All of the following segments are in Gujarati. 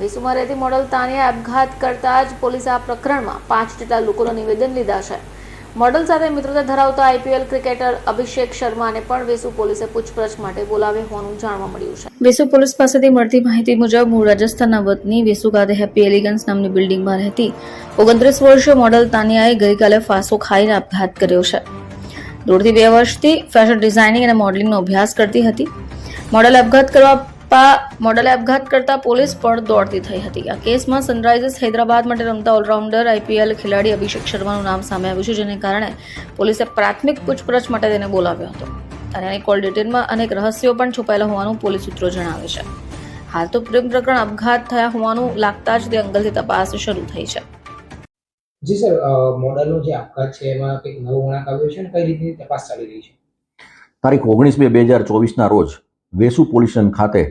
વેસુમાં રહેતી મોડલ તાનિયા આપઘાત કરતા જ પોલીસે આ પ્રકરણમાં પાંચ જેટલા લોકોના નિવેદન લીધા છે. મોડલ સાથે મિત્રતા ધરાવતા આઈપીએલ ક્રિકેટર અભિષેક શર્માને પણ વેસુ પોલીસે પૂછપરછ માટે બોલાવે હોવાનું જાણવા મળ્યું છે. વેસુ પોલીસ પાસેથી મળતી માહિતી મુજબ મૂળ રાજસ્થાનના વતની વેસુ ખાતે હેપી એલિગન્સ નામની બિલ્ડિંગમાં રહેતી ઓગણત્રીસ વર્ષીય મોડલ તાનિયાએ ગઈકાલે ફાંસો ખાઈને આપઘાત કર્યો છે. દોઢથી બે વર્ષથી ફેશન ડિઝાઇનિંગ અને મોડલિંગનો અભ્યાસ કરતી હતી. મોડલ આપઘાત કરવા પા મોડલે આપઘાત કરતા પોલીસ પણ દોડતી થઈ હતી. આ કેસમાં સનરાઇઝર્સ હૈદરાબાદ માટે રમતા ઓલરાઉન્ડર આઈપીએલ ખેલાડી અભિષેક શર્માનું નામ સામે આવ્યું છે જેને કારણે પોલીસે પ્રાથમિક પૂછપરછ માટે તેને બોલાવ્યો હતો. અને એની કોલ ડિટેલમાં અનેક રહસ્યો પણ છુપાયેલા હોવાનું પોલીસ સૂત્રો જણાવે છે. હાલ તો પ્રેમ પ્રકરણ આપઘાત થયા હોવાનું લાગતા જ તે અંગલથી તપાસ શરૂ થઈ છે. જી સર મોડલનો જે આપઘાત છે એમાં કંઈક નવો વળાંક આવ્યો છે અને કઈ રીતની તપાસ ચાલી રહી છે? તારીખ ઓગણીસ બે બે હજાર ચોવીસના રોજ વેસુ પોલીસ સ્ટેશન ખાતે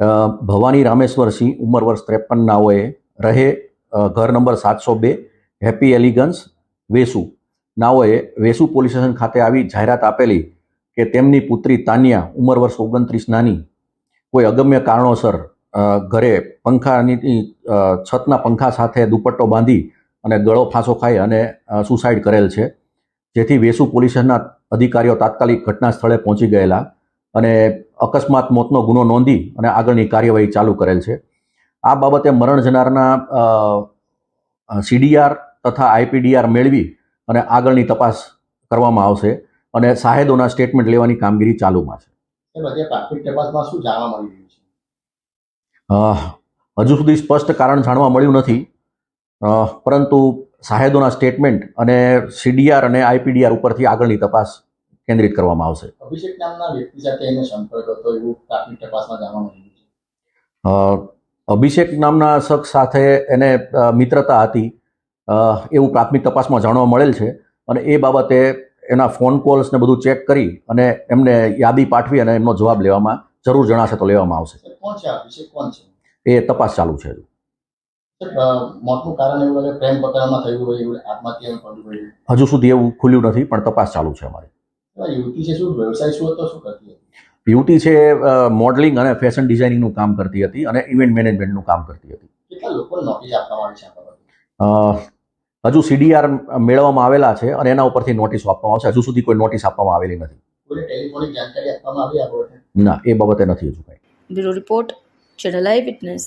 ભવાની રામેશ્વર સિંહ ઉંમર વર્ષ ત્રેપન નાઓએ રહે ઘર નંબર સાતસો બે, હેપી એલિગન્સ, વેસુ. નાઓએ વેસુ પોલીસ સ્ટેશન ખાતે આવી જાહેરાત આપેલી કે તેમની પુત્રી તાનિયા ઉંમર વર્ષ ઓગણત્રીસ નાની. કોઈ અગમ્ય કારણોસર ઘરે પંખાની છતના પંખા સાથે દુપટ્ટો બાંધી અને ગળો ફાંસો ખાઈ અને સુસાઇડ કરેલ છે. જેથી વેસુ પોલીસ સ્ટેશનના અધિકારીઓ તાત્કાલિક ઘટના સ્થળે પહોંચી ગયેલા. અને અકસ્માત મોતનો ગુનો નોંધી અને આગળની કાર્યવાહી ચાલુ કરેલ છે. આ બાબતે મરણ જનારના સીડીઆર તથા આઈપીડીઆર મેળવી અને આગળની તપાસ કરવામાં આવશે અને સાહેદોના સ્ટેટમેન્ટ લેવાની કામગીરી ચાલુમાં છે. હજુ સુધી સ્પષ્ટ કારણ જાણવા મળ્યું નથી. પરંતુ સાહેદોના સ્ટેટમેન્ટ અને સીડીઆર અને આઈપીડીઆર ઉપરથી આગળની તપાસ કેન્દ્રિત કરવામાં આવશે. અભિષેક નામના વ્યક્તિ સાથે એનો સંપર્ક હતો એવું પ્રાથમિક તપાસમાં જાણવા મળ્યું છે અભિષેક નામના શખ્સ સાથે એને મિત્રતા હતી. એવું પ્રાથમિક તપાસમાં જાણવા મળેલ છે. અને એ બાબતે એના ફોન કોલ્સ ને બધું ચેક કરી અને એમને યાદી પાઠવી અને એમનો જવાબ લેવામાં જરૂર જણાશે તો લેવામાં આવશે. કોણ છે અભિષેક? કોણ છે? એ તપાસ ચાલુ છે અ, કારણ એવું લાગે પ્રેમ પ્રકરણમાં થયું હોય એવું આત્મહત્યા હજુ સુધી એવું ખુલ્યું નથી પણ તપાસ ચાલુ છે અમારી. યુવતી છે શું વ્યવસાય શું હતો શું કરતી હતી? યુવતી છે મોડલિંગ અને ફેશન ડિઝાઇનિંગનું કામ કરતી હતી અને ઇવેન્ટ મેનેજમેન્ટનું કામ કરતી હતી. કેટલા લોકોને નોટિસ આપવામાં આવી છે હજુ સીડીઆર મેળવવામાં આવેલા છે અને એના ઉપરથી નોટિસ આપવામાં આવશે. હજુ સુધી કોઈ નોટિસ આપવામાં આવેલી નથી. ટેલિફોનિક જાણકારી આપવામાં આવી આ બાબતે? ના એ બાબતે નથી હજુ કાંઈ. Bureau report channel I witness.